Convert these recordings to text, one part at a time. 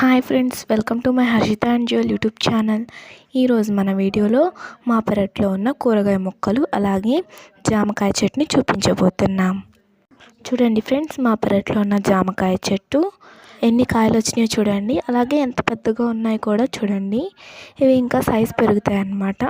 Hi friends welcome to my Harshita and jewel YouTube channel ఈరోజు మన వీడియోలో మా పెరట్లో ఉన్న కూరగాయ మొక్కలు అలాగే జామకాయ చెట్టుని చూపించబోతున్నాం. చూడండి ఫ్రెండ్స్ మా పెరట్లో ఉన్న జామకాయ చెట్టు ఎన్ని కాయలు వచ్చినాయో చూడండి అలాగే ఎంత పెద్దగా ఉన్నాయో కూడా చూడండి. ఇవి ఇంకా సైజ్ పెరుగుతాయి అన్నమాట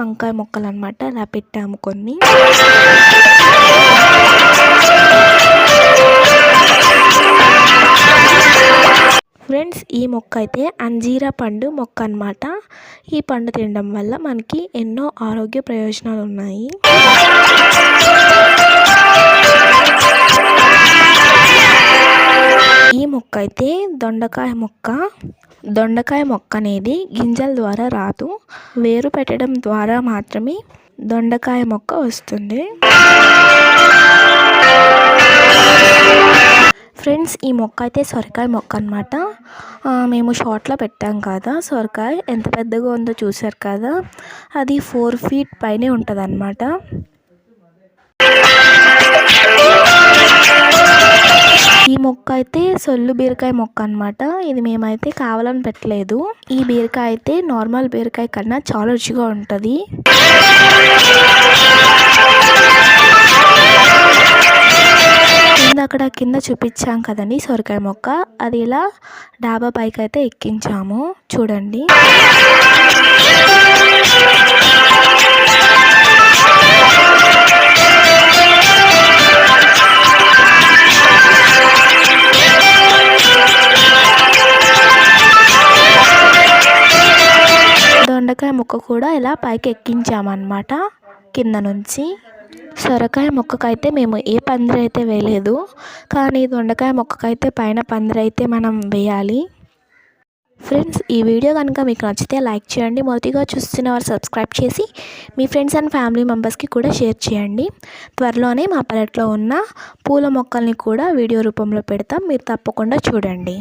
వంకాయ మొక్కలు అనమాట అలా పెట్టాము కొన్ని. ఫ్రెండ్స్ ఈ మొక్క అయితే అంజీరా పండు మొక్క అనమాట ఈ పండు తినడం వల్ల మనకి ఎన్నో ఆరోగ్య ప్రయోజనాలు ఉన్నాయి అయితే దొండకాయ మొక్క దొండకాయ మొక్క అనేది గింజల ద్వారా రాదు. వేరు పెట్టడం ద్వారా మాత్రమే దొండకాయ మొక్క వస్తుంది. ఫ్రెండ్స్ ఈ మొక్క అయితే సొరకాయ మొక్క అనమాట మేము షార్ట్లో పెట్టాం కదా. సొరకాయ ఎంత పెద్దగా ఉందో చూసారు కదా. అది ఫోర్ ఫీట్ పైనే ఉంటుంది మొక్క అయితే సొల్లు బీరకాయ మొక్క అనమాట ఇది మేమైతే కావాలని పెట్టలేదు. ఈ బీరకాయ అయితే నార్మల్ బీరకాయ కన్నా చాలా రుచిగా ఉంటుంది. కింద అక్కడ కింద చూపించాం కదండి సొరకాయ మొక్క. అది ఇలా డాబా పైకి అయితే ఎక్కించాము. చూడండి. దొండకాయ ముక్క కూడా ఇలా పైకి ఎక్కించామన్నమాట కింద నుంచి. సొరకాయ మొక్కకైతే మేము ఏ పందిరి అయితే వేయలేదు కానీ దొండకాయ మొక్కకైతే పైన పందిరి అయితే మనం వేయాలి. ఫ్రెండ్స్ ఈ వీడియో కనుక మీకు నచ్చితే లైక్ చేయండి మొదటిగా చూస్తున్న వారు సబ్స్క్రైబ్ చేసి మీ ఫ్రెండ్స్ అండ్ ఫ్యామిలీ మెంబర్స్కి కూడా షేర్ చేయండి. త్వరలోనే మా పెరట్లో ఉన్న పూల మొక్కల్ని కూడా వీడియో రూపంలో పెడతాం మీరు తప్పకుండా చూడండి.